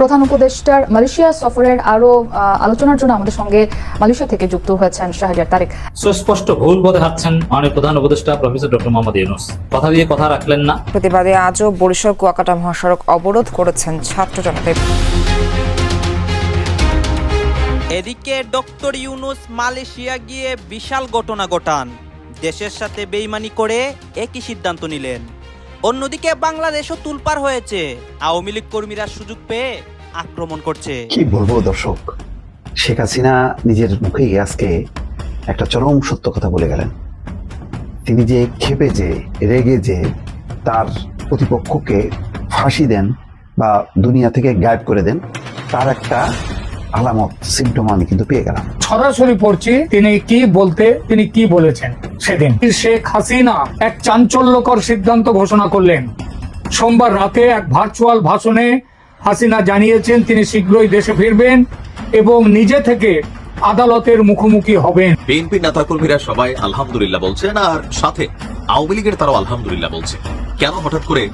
প্রধান উপদেষ্টার মালয়েশিয়া সফরের আরও আহ, আলোচনার জন্য আমাদের সঙ্গে মালয়েশিয়া থেকে যুক্ত হয়েছেন শাহরিয়ার তারেক। সুস্পষ্ট ভুল পথে হাঁটছেন মাননীয় প্রধান উপদেষ্টা প্রফেসর ডক্টর মোহাম্মদ ইউনুস। কথা দিয়ে কথা রাখলেন না। প্রতিবাদে আজও বরিশাল কুয়াকাটা মহাসড়ক অবরোধ করেছেন ছাত্র জনতা। এদিকে ডক্টর ইউনুস মালয়েশিয়া গিয়ে বিশাল ঘটনা ঘটান। দেশের সাথে বেইমানি করে একই সিদ্ধান্ত নিলেন। অন্যদিকে বাংলাদেশও তুলপার হয়েছে। আওয়ামী লীগ কর্মীরা সুযোগ পেয়ে আক্রমণ করছে। কি বলব দর্শক? শেখ হাসিনা নিজের মুখেই আজকে একটা চরম সত্য কথা বলে গেলেন। তিনি যে ক্ষেপে যে, রেগে যে, তার প্রতিপক্ষকে ফাঁসি দেন বা দুনিয়া থেকে গায়েব করে দেন, তার একটা আলামত সিমটম আমি কিন্তু পেয়ে গেলাম। সরাসরি পড়ছি তিনি কি বলতে তিনি কি বলেছেন? সেদিন। শেখ হাসিনা এক চাঞ্চল্যকর সিদ্ধান্ত ঘোষণা করলেন। সোমবার রাতে এক ভার্চুয়াল ভাষণে হাসিনা জানিয়েছেন তিনি শীঘ্রই দেশে ফিরবেন এবং নিজে থেকে আদালতের মুখোমুখি হবেন। বিএনপি নেতাকর্মীরা সবাই আলহামদুলিল্লাহ বলছেন আর সাথে আওয়ামী লীগের তারাও আলহামদুলিল্লাহ বলছে। কেন হঠাৎ করে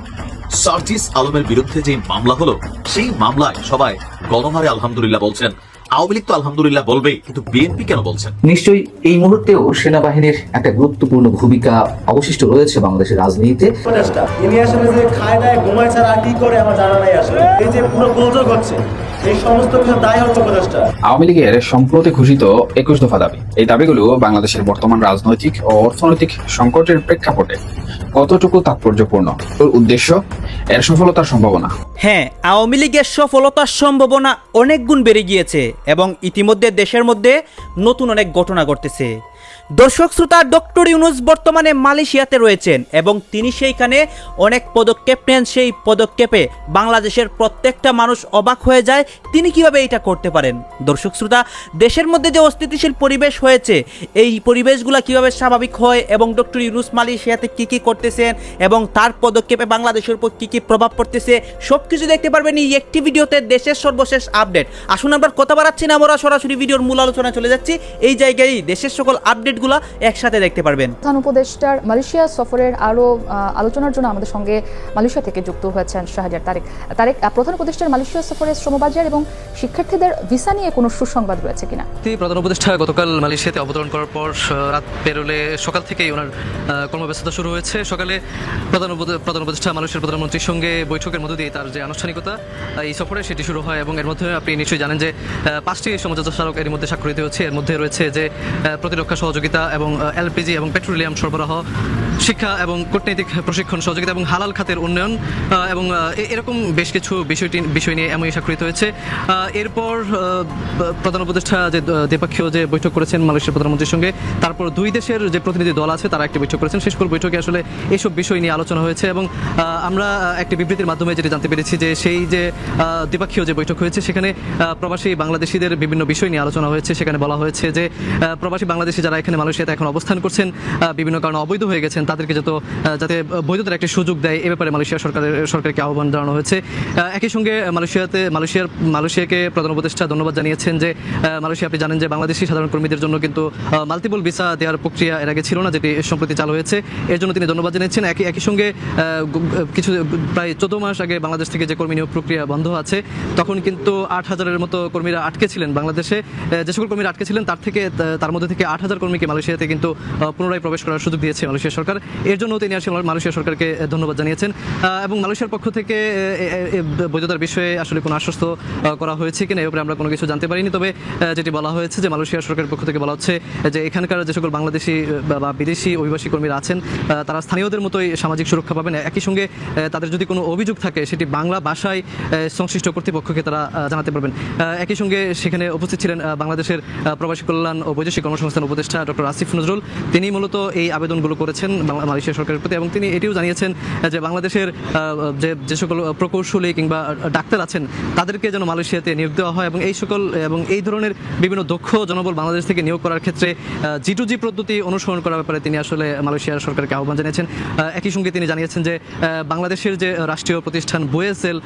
সার্জিস আলমের বিরুদ্ধে যে মামলা হলো সেই মামলায় সবাই গণহারে আলহামদুলিল্লাহ বলছেন। আওয়ামী লীগ তো আলহামদুলিল্লাহ বলবেই কিন্তু বিএনপি কেন বলছেন? নিশ্চয়ই এই মুহূর্তেও সেনাবাহিনীর একটা গুরুত্বপূর্ণ ভূমিকা অবশিষ্ট রয়েছে বাংলাদেশের রাজনীতিতে। ইনি আসলে যে খায় দায় ঘুমায় ছাড়া কি করে আমার জানা নাই আসলে। এই যে পুরো গোলযোগ হচ্ছে আওয়ামী লীগের সম্প্রতি ঘোষিত একুশ দফা দাবি। এই দাবিগুলো বাংলাদেশের বর্তমান রাজনৈতিক ও অর্থনৈতিক সংকটের প্রেক্ষাপটে কতটুকু তাৎপর্যপূর্ণ? ওর উদ্দেশ্য এর সফলতার সম্ভাবনা। হ্যাঁ আওয়ামী লীগের সফলতার সম্ভাবনা অনেক গুণ বেড়ে গিয়েছে। এবং ইতিমধ্যে দেশের মধ্যে নতুন অনেক ঘটনা ঘটতেছে। দর্শক শ্রোতা, ডক্টর ইউনুস বর্তমানে মালয়েশিয়াতে রয়েছেন এবং তিনি সেইখানে অনেক পদক্ষেপ নেন। সেই পদক্ষেপে বাংলাদেশের প্রত্যেকটা মানুষ অবাক হয়ে যায়। তিনি কীভাবে এটা করতে পারেন? দর্শক শ্রোতা, দেশের মধ্যে যে অস্থিতিশীল পরিবেশ হয়েছে, এই পরিবেশগুলো কীভাবে স্বাভাবিক হয় এবং ডক্টর ইউনুস মালয়েশিয়াতে কি কি করতেছেন এবং তার পদক্ষেপে বাংলাদেশের উপর কি কি প্রভাব পড়তেছে সব কিছু দেখতে পারবেন এই একটি ভিডিওতে দেশের সর্বশেষ আপডেট। আসুন আমরা কথা বাড়াচ্ছি না, আমরা সরাসরি ভিডিওর মূল আলোচনা চলে যাচ্ছি। এই জায়গায় দেশের সকল আপডেটগুলো একসাথে দেখতে পারবেন। প্রধান উপদেষ্টার মালয়েশিয়া সফরের আরও আহ, আলোচনার জন্য আমাদের সঙ্গে মালয়েশিয়া থেকে যুক্ত হয়েছেন শাহরিয়ার তারেক। তারেক প্রধান উপদেষ্টার মালয়েশিয়া সফরে শ্রমবাজার এবং শিক্ষার্থীদের ভিসা নিয়ে কোনো সুসংবাদ রয়েছে কিনা? তিনি প্রধান উপদেষ্টা গতকাল মালয়েশিয়াতে অবতরণ করার পর রাত পেরোলে সকাল থেকেই ওনার কর্মব্যস্ততা শুরু হয়েছে। সকালে প্রধান উপদে- প্রধান উপদেষ্টা মালয়েশিয়ার প্রধানমন্ত্রীর সঙ্গে বৈঠকের মধ্য দিয়ে তার যে আনুষ্ঠানিকতা এই সফরে সেটি শুরু হয় এবং এর মধ্যে আপনি নিশ্চয়ই জানেন যে পাঁচটি সমঝোতা স্মারক এর মধ্যে স্বাক্ষরিত হচ্ছে এর মধ্যে রয়েছে যে প্রতিরক্ষা প্রতিরক্ষা সহযোগিতা এবং এলপিজি এবং পেট্রোলিয়াম সরবরাহ শিক্ষা এবং কূটনৈতিক প্রশিক্ষণ, সহযোগিতা এবং হালাল খাতের উন্নয়ন এবং এরকম বেশ কিছু বিষয়টি বিষয় নিয়ে এমনই স্বাক্ষরিত হয়েছে। এরপর প্রধান উপদেষ্টা যে দ্বিপক্ষীয় যে বৈঠক করেছেন মালয়েশিয়ার প্রধানমন্ত্রীর সঙ্গে, তারপর দুই দেশের যে প্রতিনিধি দল আছে, তারা একটি বৈঠক করেছেন। শেষ বৈঠকে আসলে এসব বিষয় নিয়ে আলোচনা হয়েছে এবং আমরা একটি বিবৃতির মাধ্যমে যেটি জানতে পেরেছি যে সেই যে দ্বিপক্ষীয় যে বৈঠক হয়েছে, সেখানে প্রবাসী বাংলাদেশিদের বিভিন্ন বিষয় নিয়ে আলোচনা হয়েছে। সেখানে বলা হয়েছে যে প্রবাসী বাংলাদেশি যারা এখানে মালয়েশিয়াতে এখন অবস্থান করছেন বিভিন্ন কারণে অবৈধ হয়ে গেছেন তাদেরকে যত যাতে বৈধতার একটি সুযোগ দেয়, এ ব্যাপারে মালয়েশিয়া সরকারের, সরকারকে আহ্বান জানানো হয়েছে। একই সঙ্গে মালয়েশিয়াতে, মালয়েশিয়ার, মালয়েশিয়াকে প্রধান উপদেষ্টা ধন্যবাদ জানিয়েছেন যে মালয়েশিয়া, আপনি জানেন যে বাংলাদেশি সাধারণ কর্মীদের জন্য কিন্তু মাল্টিপল ভিসা দেওয়ার প্রক্রিয়া এর আগে ছিল না, যেটি সম্প্রতি চালু হয়েছে। এর জন্য তিনি ধন্যবাদ জানিয়েছেন। একই একই সঙ্গে কিছু, প্রায় চোদ্দ মাস আগে বাংলাদেশ থেকে যে কর্মী নিয়োগ প্রক্রিয়া বন্ধ আছে, তখন কিন্তু আট হাজারের মতো কর্মীরা আটকে ছিলেন বাংলাদেশে। যে সকল কর্মীরা আটকে ছিলেন, তার থেকে তার মধ্যে থেকে আট হাজার কর্মীকে মালয়েশিয়াতে কিন্তু পুনরায় প্রবেশ করার সুযোগ দিয়েছে মালয়েশিয়া সরকার। এর জন্য তিনি আসলে মালয়েশিয়া সরকারকে ধন্যবাদ জানিয়েছেন। এবং মালয়েশিয়ার পক্ষ থেকে বৈধতার বিষয়ে আসলে কোনো আশ্বস্ত করা হয়েছে কিনা, এ ব্যাপারে আমরা কোনো কিছু জানতে পারিনি। তবে যেটি বলা হয়েছে যে মালয়েশিয়া সরকারের পক্ষ থেকে বলা হচ্ছে যে এখানকার যে সকল বাংলাদেশি, বা- বিদেশি অভিবাসী কর্মীরা আছেন তারা স্থানীয়দের মতোই সামাজিক সুরক্ষা পাবেন। একই সঙ্গে তাদের যদি কোনো অভিযোগ থাকে, সেটি বাংলা ভাষায় সংশ্লিষ্ট কর্তৃপক্ষকে তারা জানাতে পারবেন। একই সঙ্গে সেখানে উপস্থিত ছিলেন বাংলাদেশের প্রবাসী কল্যাণ ও বৈদেশিক কর্মসংস্থান উপদেষ্টা ডক্টর আসিফ নজরুল। তিনি মূলত এই আবেদনগুলো করেছেন মালয়েশিয়া সরকারের প্রতি এবং তিনি এটিও জানিয়েছেন যে বাংলাদেশের যে যে সকল প্রকৌশলী কিংবা ডাক্তার আছেন, তাদেরকে যেন মালয়েশিয়াতে নিয়োগ দেওয়া হয় এবং এই সকল, এবং এই ধরনের বিভিন্ন দক্ষ জনবল বাংলাদেশ থেকে নিয়োগ করার ক্ষেত্রে জি টু জি পদ্ধতি অনুসরণ করার ব্যাপারে তিনি আসলে মালয়েশিয়ার সরকারকে আহ্বান জানিয়েছেন। একই সঙ্গে তিনি জানিয়েছেন যে বাংলাদেশের যে রাষ্ট্রীয় প্রতিষ্ঠান বোয়েসেল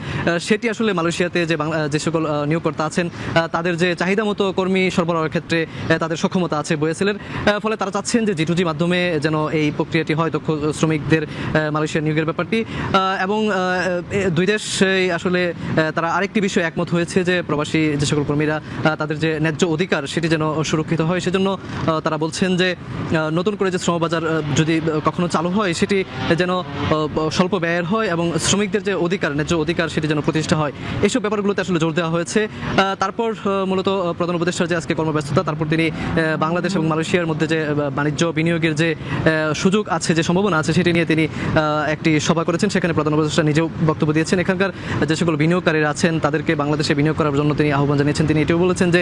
সেটি আসলে মালয়েশিয়াতে যে যে সকল নিয়োগকর্তা আছেন তাদের যে চাহিদা মতো কর্মী সরবরাহের ক্ষেত্রে তাদের সক্ষমতা আছে বোয়েসেলের ফলে তারা চাচ্ছেন যে জি টু জি মাধ্যমে যেন এই প্রক্রিয়াটি সেটি হয় দক্ষ শ্রমিকদের আহ, মালয়েশিয়ার নিয়োগের ব্যাপারটি। এবং দুই দেশ আসলে তারা আরেকটি বিষয়ে একমত হয়েছে যে প্রবাসী যে সকল কর্মীরা তাদের যে ন্যায্য অধিকার সেটি যেন সুরক্ষিত হয়। সেজন্য তারা বলছেন যে নতুন করে যে শ্রমবাজার যদি কখনো চালু হয় সেটি যেন স্বল্প ব্যয়ের হয় এবং শ্রমিকদের যে অধিকার ন্যায্য অধিকার সেটি যেন প্রতিষ্ঠা হয়। এইসব ব্যাপারগুলোতে আসলে জোর দেওয়া হয়েছে। তারপর মূলত প্রধান উপদেষ্টার যে আজকে কর্মব্যস্ততা তারপর তিনি বাংলাদেশ এবং মালয়েশিয়ার মধ্যে যে বাণিজ্য বিনিয়োগের যে সুযোগ আছে, যে সম্ভাবনা আছে, সেটি নিয়ে তিনি একটি সভা করেছেন। সেখানে প্রধান উপদেষ্টা নিজেও বক্তব্য দিয়েছেন। এখানকার যে সকল বিনিয়োগকারীরা আছেন, তাদেরকে বাংলাদেশে বিনিয়োগ করার জন্য তিনি আহ্বান জানিয়েছেন। তিনি এটিও বলেছেন যে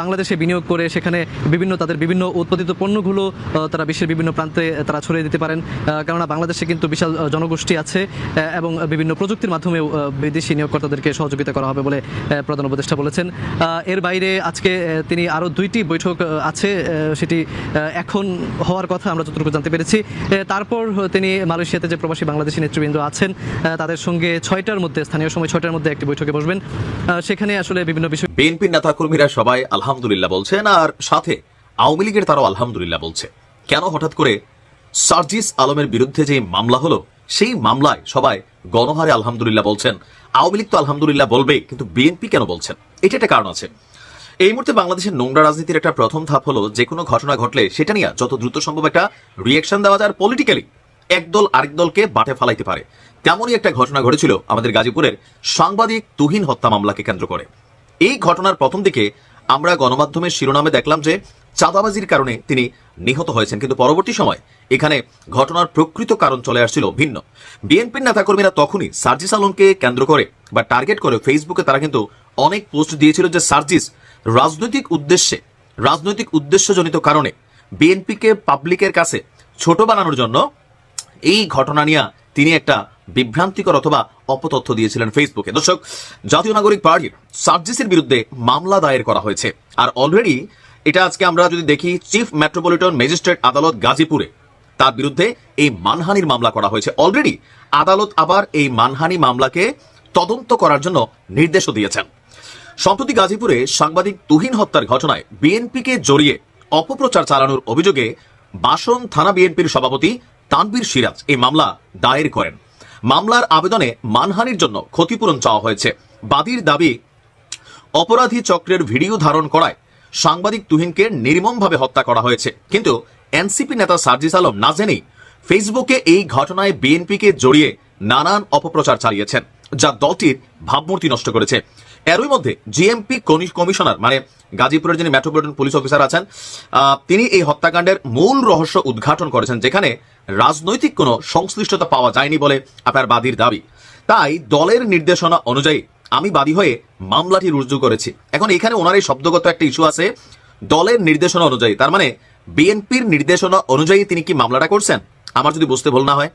বাংলাদেশে বিনিয়োগ করে সেখানে বিভিন্ন, তাদের বিভিন্ন উৎপাদিত পণ্যগুলো তারা বিশ্বের বিভিন্ন প্রান্তে তারা ছড়িয়ে দিতে পারেন। কেননা বাংলাদেশে কিন্তু বিশাল জনগোষ্ঠী আছে এবং বিভিন্ন প্রযুক্তির মাধ্যমেও বিদেশি নিয়োগকর্তাদেরকে সহযোগিতা করা হবে বলে প্রধান উপদেষ্টা বলেছেন। এর বাইরে আজকে তিনি আরও দুইটি বৈঠক আছে সেটি এখন হওয়ার কথা আমরা যতটুকু জানতে পেরেছি। তারপর তিনি মালয়েশিয়াতে যে প্রবাসী বাংলাদেশি নেতৃবৃন্দ আছেন তাদের সঙ্গে ছয়টার মধ্যে, স্থানীয় সময় ছয়টার মধ্যে একটি বৈঠকে বসবেন। সেখানে আসলে বিভিন্ন বিষয় বিএনপির নেতাকর্মীরা সবাই আলহামদুলিল্লাহ বলছেন, আর সাথে আওয়ামী লীগের তারাও আলহামদুলিল্লাহ বলছে। কেন হঠাৎ করে সার্জিস আলমের বিরুদ্ধে যে মামলা হলো, সেই মামলায় সবাই গণহারে আলহামদুলিল্লাহ বলছেন। আওয়ামী লীগ তো আলহামদুলিল্লাহ বলবে কিন্তু বিএনপি কেন বলছেন? এটা একটা কারণ আছে। এই মুহূর্তে বাংলাদেশের নোংরা রাজনীতির একটা প্রথম ধাপ হলো যে কোনো ঘটনা ঘটলে সেটা নিয়ে যত দ্রুত সম্ভব একটা রিয়েকশন দেওয়া যায়। পলিটিক্যালি একদল আরেক দলকে বাটে ফালাইতে পারে। তেমনই একটা ঘটনা ঘটেছিল আমাদের গাজীপুরের সাংবাদিক তুহিন হত্যা মামলাকে কেন্দ্র করে। এই ঘটনার প্রথম দিকে আমরা গণমাধ্যমের শিরোনামে দেখলাম যে চাঁদাবাজির কারণে তিনি নিহত হয়েছেন। কিন্তু পরবর্তী সময় এখানে ঘটনার প্রকৃত কারণ চলে আসছিল ভিন্ন। বিএনপির নেতাকর্মীরা তখনই সার্জিস আলমকে কেন্দ্র করে বা টার্গেট করে ফেসবুকে তারা কিন্তু অনেক পোস্ট দিয়েছিল যে সার্জিস রাজনৈতিক উদ্দেশ্যে, রাজনৈতিক উদ্দেশ্যজনিত কারণে বিএনপিকে পাবলিকের কাছে ছোট বানানোর জন্য এই ঘটনা নিয়ে তিনি একটা বিভ্রান্তিকর অথবা অপতথ্য দিয়েছিলেন ফেসবুকে। দর্শক, জাতীয় নাগরিক পার্টির সার্জিসের বিরুদ্ধে মামলা দায়ের করা হয়েছে। আর অলরেডি এটা আজকে আমরা যদি দেখি চিফ মেট্রোপলিটন ম্যাজিস্ট্রেট আদালত গাজীপুরে তার বিরুদ্ধে এই মানহানির মামলা করা হয়েছে। অলরেডি আদালত আবার এই মানহানি মামলাকে তদন্ত করার জন্য নির্দেশও দিয়েছেন। সম্প্রতি গাজীপুরে সাংবাদিক তুহিন হত্যার ঘটনায় বিএনপিকে জড়িয়ে অপপ্রচার চালানোর অভিযোগে বাসন থানা বিএনপির সভাপতি তানবীর সিরাজ এই মামলা দায়ের করেন। মামলার আবেদনে মানহানির জন্য ক্ষতিপূরণ চাওয়া হয়েছে। বাদীর দাবি, অপরাধী চক্রের ভিডিও ধারণ করায় সাংবাদিক তুহিনকে নির্মমভাবে হত্যা করা হয়েছে। কিন্তু এনসিপি নেতা সার্জিস আলম না জেনেই ফেসবুকে এই ঘটনায় বিএনপিকে জড়িয়ে নানান অপপ্রচার চালিয়েছেন, যা দলটির ভাবমূর্তি নষ্ট করেছে। এরই মধ্যে জিএমপি কমিশনার মানে গাজীপুরের যিনি মেট্রোপলিটন পুলিশ অফিসার আছেন তিনি এই হত্যাকাণ্ডের মূল রহস্য উদ্ঘাটন করেছেন, যেখানে রাজনৈতিক কোনো সংশ্লিষ্টতা পাওয়া যায়নি বলে আপনার বাদীর দাবি। তাই দলের নির্দেশনা অনুযায়ী আমি বাদী হয়ে মামলাটি রুজু করেছি। এখন এখানে ওনার এই শব্দগত একটা ইস্যু আছে। দলের নির্দেশনা অনুযায়ী, তার মানে বিএনপির নির্দেশনা অনুযায়ী তিনি কি মামলাটা করছেন? আমার যদি বুঝতে ভুল না হয়।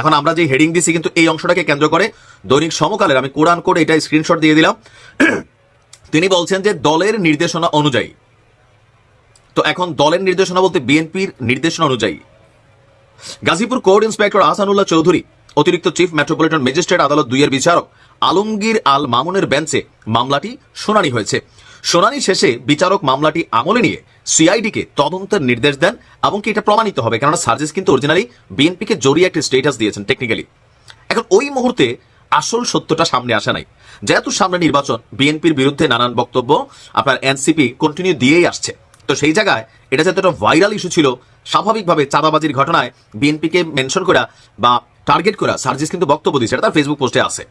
এখন আমরা যে হেডিং দিছি কিন্তু এই অংশটাকে কেন্দ্র করে দৈনিক সমকালের, আমি কোরআন করে এটা স্ক্রিনশট দিয়ে দিলাম। তিনি বলছেন যে দলের নির্দেশনা অনুযায়ী, তো এখন দলের নির্দেশনা বলতে বিএনপির নির্দেশনা অনুযায়ী, গাজীপুর কোর্ট ইন্সপেক্টর আহসানুল্লাহ চৌধুরী, অতিরিক্ত চিফ মেট্রোপলিটন ম্যাজিস্ট্রেট আদালত দুইয়ের বিচারক আলমগীর আল মামুনের বেঞ্চে মামলাটি শুনানি হয়েছে। শুনানি শেষে বিচারক মামলাটি আমলে নিয়ে সিআইডিকে তদন্তের নির্দেশ দেন এবং কি এটা প্রমাণিত হবে? কেননা সার্জিস কিন্তু অরিজিনালি বিএনপিকে জড়িয়ে একটা স্টেটাস দিয়েছেন টেকনিক্যালি এখন ওই মুহূর্তে আসল সত্যটা সামনে আসে নাই। যেহেতু সামনে নির্বাচন বিএনপির বিরুদ্ধে নানান বক্তব্য, আপনার এনসিপি কন্টিনিউ দিয়েই আসছে। তো সেই জায়গায় এটা যেহেতু একটা ভাইরাল ইস্যু ছিল, স্বাভাবিকভাবে চাঁদাবাজির ঘটনায় বিএনপিকে মেনশন করা বা টার্গেট করা সার্জিস কিন্তু বক্তব্য দিয়েছে, এটা তার ফেসবুক পোস্টে আছে।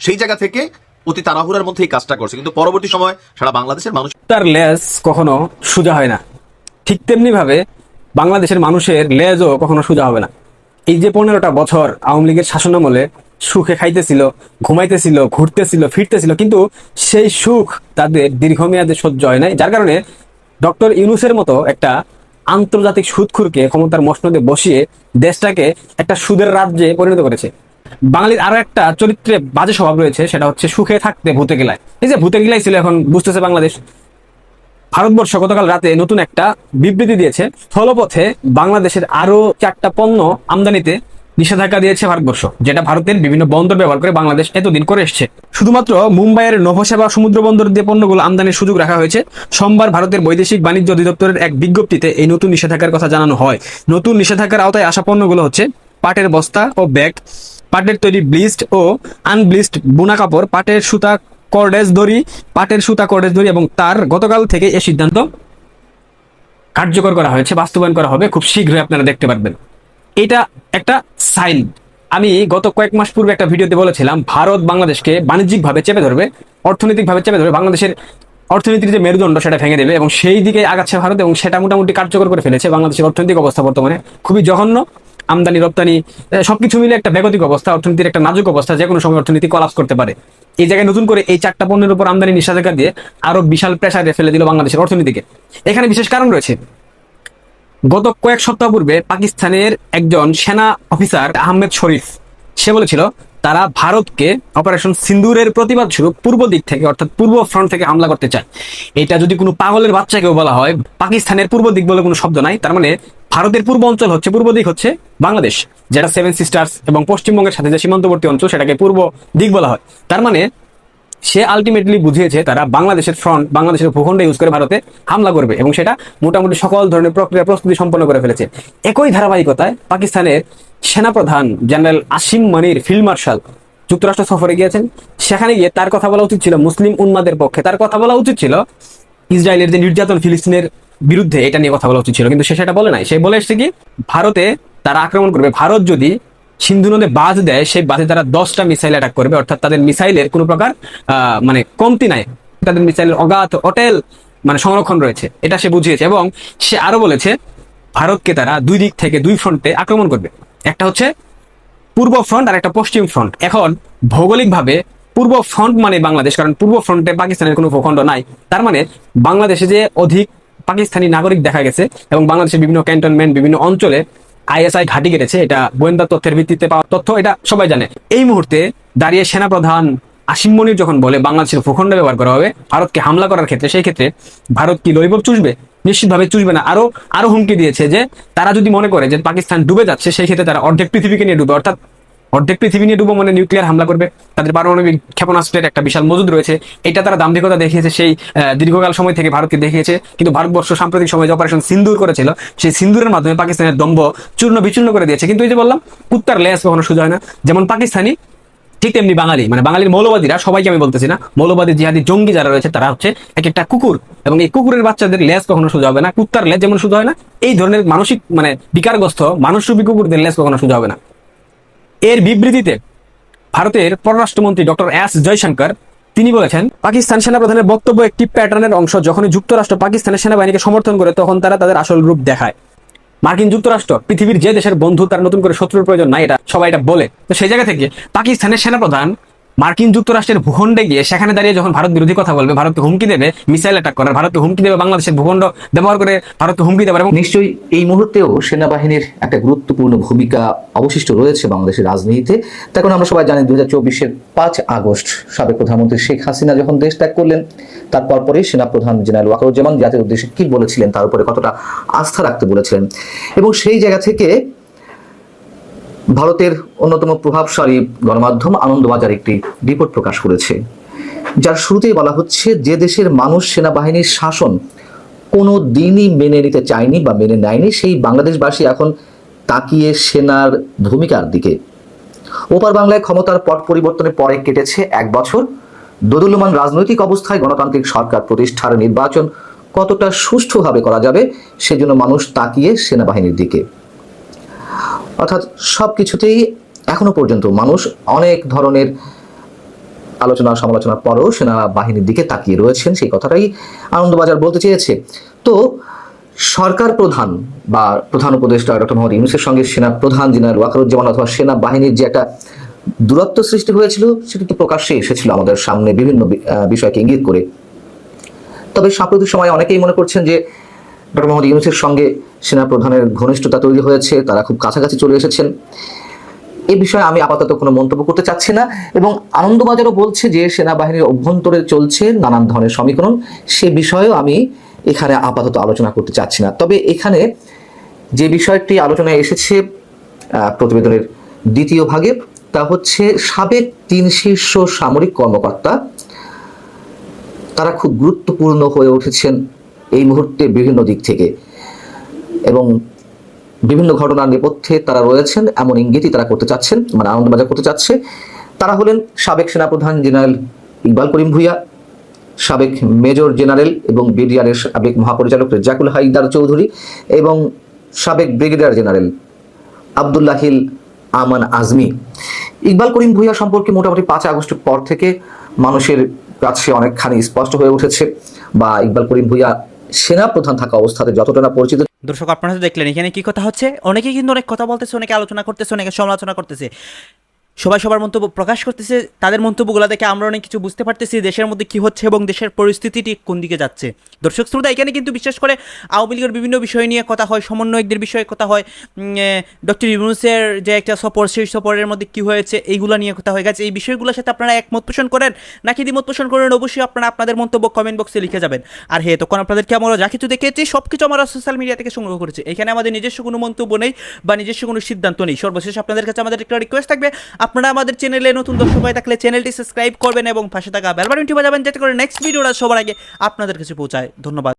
সেই জায়গা থেকে অতি তাড়াহুড়ার মধ্যে এই কাজটা করছে। কিন্তু পরবর্তী সময় সারা বাংলাদেশের মানুষ তার লেজ কখনো সোজা হয় না। ঠিক তেমনি ভাবে বাংলাদেশের মানুষের লেজও কখনো সোজা হবে না। এই যে পনেরোটা বছর আওয়ামী লীগের শাসনামলে সুখে খাইতেছিল, ঘুমাইতেছিল, ঘুরতেছিল, ফিরতেছিল, কিন্তু সেই সুখ তাদের দীর্ঘমেয়াদে সহ্য হয় নাই। যার কারণে ডক্টর ইউনুসের মতো একটা আন্তর্জাতিক সুদখুরকে ক্ষমতার মসনদে বসিয়ে দেশটাকে একটা সুদের রাজ্যে পরিণত করেছে। বাঙালির আরও একটা চরিত্রে বাজে স্বভাব রয়েছে, সেটা হচ্ছে সুখে থাকতে ভূতে গেলায়। এই যে ভূতে গেলাই ছিল এখন বুঝতেছে বাংলাদেশ। ভারতবর্ষ গতকাল রাতে নতুন একটা বিবৃতি দিয়েছে, স্থলপথে বাংলাদেশের আরও চারটা পণ্য আমদানিতে নিষেধাজ্ঞা দিয়েছে ভারতবর্ষ, যেটা ভারতের বিভিন্ন বন্দর ব্যবহার করে বাংলাদেশ এতদিন করে এসছে। শুধুমাত্র মুম্বাইয়ের নভোসেবা সমুদ্র বন্দর দিয়ে পণ্যগুলো আমদানির সুযোগ রাখা হয়েছে। সোমবার ভারতের বৈদেশিক বাণিজ্য অধিদপ্তরের এক বিজ্ঞপ্তিতে এই নতুন নিষেধাজ্ঞার কথা জানানো হয়। নতুন নিষেধাজ্ঞার আওতায় আসা পণ্যগুলো হচ্ছে পাটের বস্তা ও ব্যাগ পাটের তৈরি ব্লিস্ট ও আনব্লিস্ট বুনা কাপড়, পাটের সুতা কর্ডেজ দড়ি, পাটের সুতা কর্ডেজ দড়ি এবং তার গতকাল থেকে এই সিদ্ধান্ত কার্যকর করা হয়েছে, বাস্তবায়ন করা হবে। খুব শীঘ্রই আপনারা দেখতে পারবেন। এটা একটা সাইন। আমি গত কয়েক মাস পূর্বে একটা ভিডিওতে বলেছিলাম, ভারত বাংলাদেশকে বাণিজ্যিকভাবে চেপে ধরবে, অর্থনৈতিকভাবে চেপে ধরবে, বাংলাদেশের অর্থনীতির যে মেরুদণ্ড সেটা ভেঙে দেবে এবং সেই দিকে আগাচ্ছে ভারত এবং সেটা মোটামুটি কার্যকর করে ফেলেছে। বাংলাদেশের অর্থনৈতিক অবস্থা বর্তমানে খুবই জঘন্য। আমদানি, রপ্তানি সবকিছু মিলে একটা বেগতিক অবস্থা, অর্থনীতির একটা নাজুক অবস্থা, যে কোনো সময় অর্থনীতি কলাপস করতে পারে। এই জায়গায় নতুন করে এই চারটা পণ্যের উপর আমদানি নিষেধাজ্ঞা দিয়ে আরও বিশাল প্রেসারে ফেলে দিল বাংলাদেশের অর্থনীতিকে। এখানে বিশেষ কারণ রয়েছে। গত কয়েক সপ্তাহ পূর্বে পাকিস্তানের একজন সেনা অফিসার আহমেদ শরীফ, সে বলেছিল, তারা ভারতকে অপারেশন সিন্দুরের প্রতিবাদ স্বরূপ পূর্ব দিক থেকে, অর্থাৎ পূর্ব ফ্রন্ট থেকে হামলা করতে চায়। এটা যদি কোনো পাগলের বাচ্চাকেও বলা হয়, পাকিস্তানের পূর্ব দিক বলে কোনো শব্দ নাই, তার মানে ভারতের পূর্ব অঞ্চল হচ্ছে, পূর্ব দিক হচ্ছে বাংলাদেশ, যেটা সেভেন সিস্টার্স এবং পশ্চিমবঙ্গের সাথে যে সীমান্তবর্তী অঞ্চল সেটাকে পূর্ব দিক বলা হয়। তার মানে সে আলটিমেটলি বুঝিয়েছে তারা বাংলাদেশের ফ্রন্ট বাংলাদেশের ভূখণ্ড ইউজ করে ভারতে হামলা করবে এবং সেটা মোটামুটি সকল ধরনের প্রক্রিয়া প্রস্তুতি সম্পন্ন করে ফেলেছে। একই ধারাবাহিকতায় পাকিস্তানের সেনাপ্রধান general Asim Munir field marshal যুক্তরাষ্ট্র সফরে গিয়েছেন। সেখানে গিয়ে তার কথা বলা উচিত ছিল, মুসলিম উন্মাদের পক্ষে। তার কথা বলা উচিত ছিল, ইসরায়েলের যে নির্যাতন ফিলিস্তিনের বিরুদ্ধে এটা নিয়ে কথা বলা উচিত ছিল, কিন্তু সে সেটা বলে নাই। সে বলে এসেছে কি, ভারতে তারা আক্রমণ করবে। ভারত যদি সিন্ধু নদে বাঁধ দেয়, সেই বাঁধে তারা দশটা মিসাইল অ্যাটাক করবে। অর্থাৎ তাদের মিসাইলের কোনো প্রকার মানে কমতি নাই। তাদের মিসাইলের অগাধ অটেল মানে সংরক্ষণ রয়েছে। এটা সে বুঝিয়েছে এবং সে আরও বলেছে, ভারতকে তারা দুই দিক থেকে, দুই ফ্রন্টে আক্রমণ করবে। একটা হচ্ছে পূর্ব ফ্রন্ট আর একটা পশ্চিম ফ্রন্ট এখন ভৌগোলিকভাবে পূর্ব ফ্রন্ট মানে বাংলাদেশ, কারণ পূর্ব ফ্রন্টে পাকিস্তানের কোনো ভূখণ্ড নাই। তার মানে বাংলাদেশে যে অধিক পাকিস্তানি নাগরিক দেখা গেছে এবং বাংলাদেশের বিভিন্ন ক্যান্টনমেন্ট, বিভিন্ন অঞ্চলে আইএসআই ঘাঁটি গেড়েছে এটা গোয়েন্দা তথ্যের ভিত্তিতে পাওয়া তথ্য, এটা সবাই জানে। এই মুহূর্তে দাঁড়িয়ে সেনাপ্রধান আসিম মনির যখন বলে বাংলাদেশের ভূখণ্ড ব্যবহার করা হবে, ভারতকে হামলা করার ক্ষেত্রে, সেই ক্ষেত্রে ভারত কি লইব চুষবে? নিশ্চিতভাবে চুষবে না। আরও আরও হুমকি দিয়েছে যে, তারা যদি মনে করে যে পাকিস্তান ডুবে যাচ্ছে, সেই ক্ষেত্রে তারা অর্ধেক পৃথিবীকে নিয়ে ডুবে, অর্থাৎ অর্ধেক পৃথিবী নিয়ে ডুবো মানে নিউক্লিয়ার হামলা করবে। তাদের পারমাণবিক ক্ষেপণাস্ত্রের একটা বিশাল মজুদ রয়েছে। এটা তারা দাম্ভিকতা দেখিয়েছে সেই দীর্ঘকাল সময় থেকে ভারতকে দেখিয়েছে। কিন্তু ভারতবর্ষ সাম্প্রতিক সময় যে অপারেশন সিন্দুর করেছিল, সেই সিন্দুরের মাধ্যমে পাকিস্তানের দম্ভ চূর্ণ বিচূর্ণ করে দিয়েছে। কিন্তু এই যে বললাম, কুত্তার লেস কখনো সোজা হয় না। যেমন পাকিস্তানি, ঠিক তেমনি বাঙালি। মানে বাঙালির মৌলবাদীরা, সবাইকে আমি বলতেছি না, মৌলবাদী জিহাদি জঙ্গি যারা রয়েছে, তারা হচ্ছে এক একটা কুকুর। এবং এই কুকুরের বাচ্চাদের লেজ কখনো সোজা হবে না। কুত্তার লেজ যেমন সোজা হয় না, এই ধরনের মানসিক মানে বিকারগ্রস্ত, মানুষরূপী কুকুরদের লেজ কখনো সোজা হবে না। এর বিবৃতিতে ভারতের পররাষ্ট্রমন্ত্রী ডক্টর এস জয়শঙ্কর, তিনি বলেছেন, পাকিস্তান সেনাপ্রধানের বক্তব্য একটি প্যাটার্নের অংশ। যখন যুক্তরাষ্ট্র পাকিস্তানের সেনাবাহিনীকে সমর্থন করে, তখন তারা তাদের আসল রূপ দেখায়। মার্কিন যুক্তরাষ্ট্র, পৃথিবীর যে দেশের বন্ধু, তার নতুন করে শত্রুর প্রয়োজন নাই, এটা সবাই এটা বলে। তো সেই জায়গা থেকে পাকিস্তানের সেনাপ্রধান মার্কিন যুক্তরাষ্ট্রের ভূখণ্ডে গিয়ে সেখানে দাঁড়িয়ে যখন ভারত বিরোধী কথা বলবে, ভারতকে হুমকি দেবে, মিসাইল অ্যাটাক করার, ভারতকে হুমকি দেবে, বাংলাদেশের ভূখণ্ড ব্যবহার করে ভারতকে হুমকি দেবে এবং নিশ্চয়ই এই মুহূর্তেও সেনাবাহিনীর একটা গুরুত্বপূর্ণ ভূমিকা অবশিষ্ট রয়েছে বাংলাদেশের রাজনীতিতে। তখন আমরা সবাই জানি দু হাজার চব্বিশের পাঁচ আগস্ট সাবেক প্রধানমন্ত্রী শেখ হাসিনা যখন দেশ ত্যাগ করলেন, তারপর পরে সেনাপ্রধান জেনারেল ওয়াকারুজ্জামান জাতির উদ্দেশ্যে কি বলেছিলেন, তার উপরে কতটা আস্থা রাখতে বলেছিলেন। এবং সেই জায়গা থেকে ভারতের অন্যতম প্রভাবশালী গণমাধ্যম আনন্দবাজার একটি রিপোর্ট প্রকাশ করেছে। যার শুরুতেই বলা হচ্ছে, যে দেশের মানুষ সেনাবাহিনীর শাসন কোনো দিনই মেনে নিতে চায়নি বা মেনে নেয়নি, সেই বাংলাদেশবাসী এখন তাকিয়ে সেনার ভূমিকার দিকে। ওপার বাংলায় ক্ষমতার পট পরিবর্তনের পরে কেটেছে এক বছর। দোদুল্যমান রাজনৈতিক অবস্থায় গণতান্ত্রিক সরকার প্রতিষ্ঠার নির্বাচন কতটা সুষ্ঠুভাবে করা যাবে, সেজন্য মানুষ তাকিয়ে সেনাবাহিনীর দিকে। অর্থাৎ সব কিছুতেই এখনও পর্যন্ত মানুষ অনেক ধরনের আলোচনা, সমালোচনার পরেও সেনাবাহিনীর দিকে তাকিয়ে রয়েছেন, সেই কথাটাই আনন্দবাজার বলতে চেয়েছে। তো সরকার প্রধান বা প্রধান উপদেষ্টা ডক্টর মোহাম্মদ ইউনুসের সঙ্গে সেনা প্রধান জেনারেল ওয়াকারুজ্জামান অথবা সেনা বাহিনীর যে একটা দূরত্ব সৃষ্টি হয়েছিল, সেটা তো প্রকাশ্যে এসেছিল আমাদের সামনে বিভিন্ন বিষয়কে ইঙ্গিত করে? তবে সাম্প্রতিক সময়ে অনেকেই মনে করছেন যে ডক্টর মোহাম্মদ ইউনুসের সঙ্গে সেনা প্রধানের ঘনিষ্ঠতা তৈরি হয়েছে, তারা খুব কাছাকাছি চলে এসেছেন। এ বিষয়ে আমি আপাতত কোনো মন্তব্য করতে চাচ্ছি না এবং আনন্দবাজারও বলছে যে সেনাবাহিনীর অভ্যন্তরে চলছে নানান ধরনের সমীকরণ। সে বিষয়েও আমি এখানে আপাতত আলোচনা করতে চাচ্ছি না। তবে এখানে যে বিষয়টি আলোচনায় এসেছে প্রতিবেদনের দ্বিতীয় ভাগে, তা হচ্ছে সাবেক তিন শীর্ষ সামরিক কর্মকর্তা, তারা খুব গুরুত্বপূর্ণ হয়ে উঠেছেন। এই মুহূর্তে বিভিন্ন দিক থেকে এবং বিভিন্ন ঘটনার নেপথ্যে তারা রয়েছেন, এমন ইঙ্গিতই তারা করতে চাচ্ছেন মানে আনন্দবাজার করতে চাচ্ছে। তারা হলেন সাবেক সেনাপ্রধান জেনারেল ইকবাল করিম ভুইয়া, সাবেক মেজর জেনারেল এবং বিডিআরের সাবেক মহাপরিচালক রেজাকুল হাইদার চৌধুরী এবং সাবেক ব্রিগেডিয়ার জেনারেল আবদুল্লাহিল আমান আজমি। ইকবাল করিম ভুইয়া সম্পর্কে মোটামুটি পাঁচ আগস্টের পর থেকে মানুষের কাছে অনেকখানি স্পষ্ট হয়ে উঠেছে বা ইকবাল করিম ভুইয়া সেনা প্রধান থাকা অবস্থাতে যতটা না পরিচিত দর্শক, আপনারা দেখলেন, এখানে কি কথা হচ্ছে? অনেকে কিন্তু অনেক কথা বলতেছে, অনেকে আলোচনা করতেছে, অনেকে সমালোচনা করতেছে। সবাই সবার মন্তব্য প্রকাশ করতেছে, তাদের মন্তব্যগুলো দেখে আমরা অনেক কিছু বুঝতে পারতেছি দেশের মধ্যে কি হচ্ছে এবং দেশের পরিস্থিতিটি কোন দিকে যাচ্ছে। দর্শক শ্রোতা, এখানে কিন্তু বিশেষ করে আওয়ামী লীগের বিভিন্ন বিষয় নিয়ে কথা হয়, সমন্বয়কদের বিষয়ে কথা হয় ডক্টর ইউনুসের যে একটা সফর, সেই সফরের মধ্যে কি হয়েছে এইগুলো নিয়ে কথা হয়ে গেছে। এই বিষয়গুলোর সাথে আপনারা একমত পোষণ করেন? নাকি দ্বিমত পোষণ করেন? অবশ্যই আপনারা আপনাদের মন্তব্য কমেন্ট বক্সে লিখে যাবেন। আর হ্যাঁ তখন আপনাদেরকে আমরা যা কিছু দেখেছি সব কিছু আমরা সোশ্যাল মিডিয়া থেকে সংগ্রহ করেছি। এখানে আমাদের নিজস্ব কোনো মন্তব্য নেই বা নিজস্ব কোনো সিদ্ধান্ত নেই। সর্বশেষ আপনাদের কাছে আমাদের একটা রিকোয়েস্ট থাকবে আপনারা আমাদের চ্যানেলে নতুন দর্শক হয়ে থাকলে চ্যানেলটি সাবস্ক্রাইব করবেন এবং পাশে থাকা বেলবাটনটি বাজাবেন, যাতে করে নেক্সট ভিডিওটা সবার আগে আপনাদের কাছে পৌঁছায়। ধন্যবাদ।